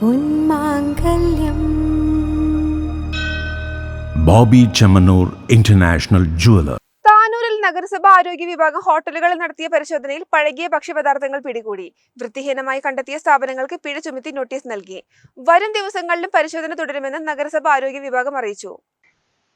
പൊന്മാംഗല്യം Boby Chemmanur international jeweller. താനൂരിൽ നഗരസഭ ആരോഗ്യ വിഭാഗം ഹോട്ടലുകളിൽ നടത്തിയ പരിശോധനയിൽ പഴകിയ ഭക്ഷ്യപദാർത്ഥങ്ങൾ പിടികൂടി. വൃത്തിഹീനമായി കണ്ടെത്തിയ സ്ഥാപനങ്ങൾക്ക് പിഴ ചുമത്തി നോട്ടീസ് നൽകി. വരും ദിവസങ്ങളിലും പരിശോധന തുടരുമെന്ന് നഗരസഭാ ആരോഗ്യ വിഭാഗം അറിയിച്ചു.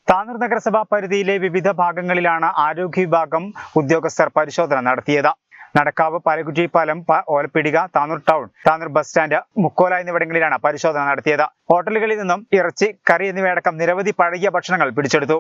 താനൂർ നഗരസഭാ പരിധിയിലെ വിവിധ ഭാഗങ്ങളിലാണ് ആരോഗ്യ വിഭാഗം ഉദ്യോഗസ്ഥർ പരിശോധന നടത്തിയത്. നടക്കാവ് പാലക്കുറ്റി പാലം Olappeedika Tanur town Tanur bus stand Mukkola എന്നിവിടങ്ങളിലാണ് പരിശോധന നടത്തിയത്. ഹോട്ടലുകളിൽ നിന്നും ഇറച്ചി കറി എന്നിവയടക്കം നിരവധി പഴകിയ ഭക്ഷണങ്ങൾ പിടിച്ചെടുത്തു.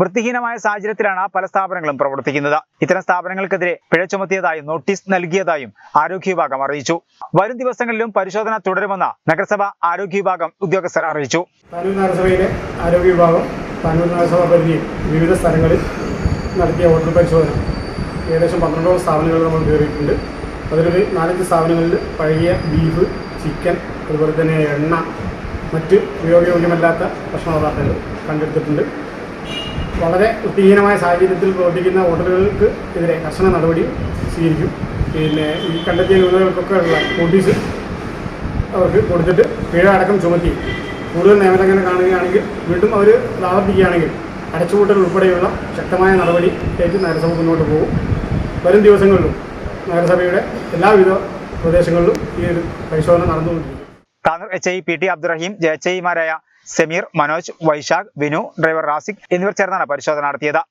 വൃത്തിഹീനമായ സാഹചര്യത്തിലാണ് പല സ്ഥാപനങ്ങളും പ്രവർത്തിക്കുന്നത്. ഇത്തരം സ്ഥാപനങ്ങൾക്കെതിരെ പിഴ ചുമത്തിയതായും നോട്ടീസ് നൽകിയതായും ആരോഗ്യ വിഭാഗം അറിയിച്ചു. വരും ദിവസങ്ങളിലും പരിശോധന തുടരുമെന്ന് നഗരസഭ ആരോഗ്യ വിഭാഗം ഉദ്യോഗസ്ഥർ അറിയിച്ചു. നഗരസഭയിലെ ആരോഗ്യ വിഭാഗം താനൂർ നഗരസഭാ പരിധിയിൽ വിവിധ സ്ഥലങ്ങളിൽ നടത്തിയ ഓട്ടർ പരിശോധന. ഏകദേശം പന്ത്രണ്ടോളം സ്ഥാപനങ്ങൾ നമ്മൾ കയറിയിട്ടുണ്ട്. അതിലൊരു നാലഞ്ച് സ്ഥാപനങ്ങളിൽ പഴകിയ ബീഫ് ചിക്കൻ അതുപോലെ തന്നെ എണ്ണ മറ്റ് ഉപയോഗയോഗ്യമല്ലാത്ത ഭക്ഷണ പദാർത്ഥങ്ങൾ കണ്ടെടുത്തിട്ടുണ്ട്. വളരെ വൃത്തിഹീനമായ സാഹചര്യത്തിൽ പ്രവർത്തിക്കുന്ന ഹോട്ടലുകൾക്ക് എതിരെ കർശന നടപടി സ്വീകരിക്കും. പിന്നെ ഈ കണ്ടെത്തിയ ന്യൂനതകൾക്കൊക്കെ ഉള്ള നോട്ടീസ് അവർക്ക് കൊടുത്തിട്ട് പിഴ അടക്കം ചുമത്തി. കൂടുതൽ നിയമലംഘനം കാണുകയാണെങ്കിൽ വീണ്ടും അവർ ആവർത്തിക്കുകയാണെങ്കിൽ അടച്ചുപൂട്ടൽ ഉൾപ്പെടെയുള്ള ശക്തമായ നടപടി ഏറ്റ് നഗരസഭ മുന്നോട്ട് പോകും. വരും ദിവസങ്ങളിലും നഗരസഭയുടെ എല്ലാവിധ പ്രദേശങ്ങളിലും ഈ ഒരു പരിശോധന നടന്നുകൊണ്ടിരിക്കും. Tanur H I P T Abdurahim H ഐമാരായ സമീർ മനോജ് വൈശാഖ് വിനു ഡ്രൈവർ റാസിഖ് എന്നിവർ ചേർന്നാണ് പരിശോധന നടത്തിയത്.